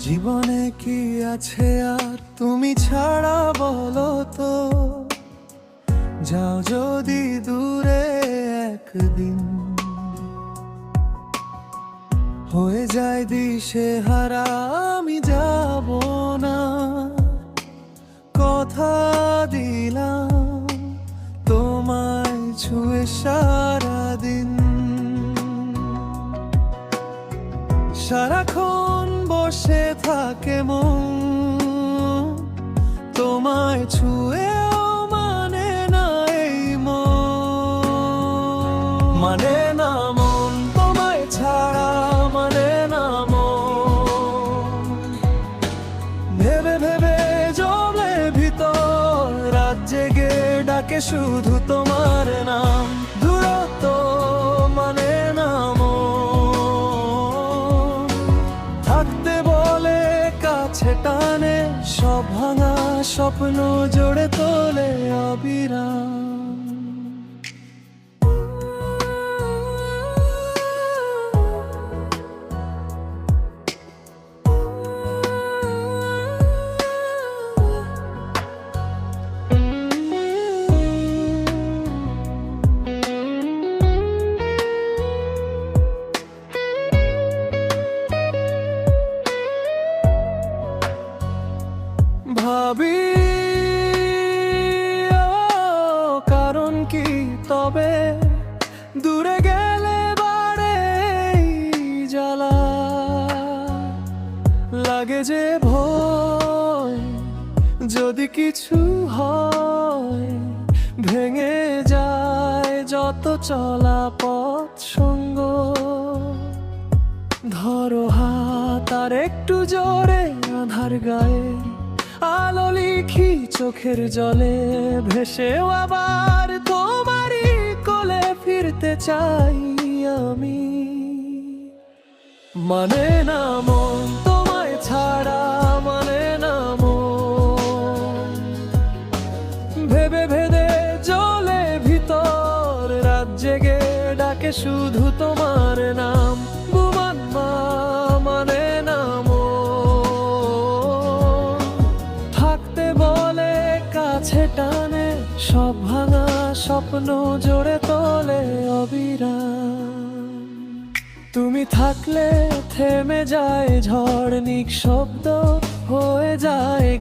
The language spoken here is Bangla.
জীবনে কি আছে আর তুমি ছাড়া বলো তো? যাও যদি দূরে একদিন। হয়ে যায় দিশে হারা, আমি যাব না। কথা দিলাম তোমায় ছুঁয়ে সারাদিন। সারাক্ষণ বসে থাকে মন। তোমায় ছুঁয়েও মানে না এই মন। মানে না মন, তোমায় ছাড়া মানে না মন। ভেবে ভেবে জলে ভিতর, রাত জেগে ডাকে শুধু তোমার নাম। দূরত্ব কাছে টানে সব ভাঙা স্বপ্ন জোড়ে তোলে অবিরাম। যে ভয়, যদি কিছু হয়, ভেঙে যায় যত চলা পথ সঙ্গ। ধরো হাত আর একটু জোরে আধার গায়ে, আলো লিখি চোখের জলে ভেসেও আবার তোমারই কোলে ফিরতে চাই আমি। মানে না মন তোমায় ভেবে ভেদে জলে ভিতর রাত জেগে ডাকে শুধু তোমার নাম। বুমান মা মানে নাম থাকতে বলে, কাছে টানে, সব ভাঙা স্বপ্ন জোড়ে তোলে অবিরাম। তুমি থাকলে থেমে যায় ঝড়, নিক শব্দ হয়ে যায়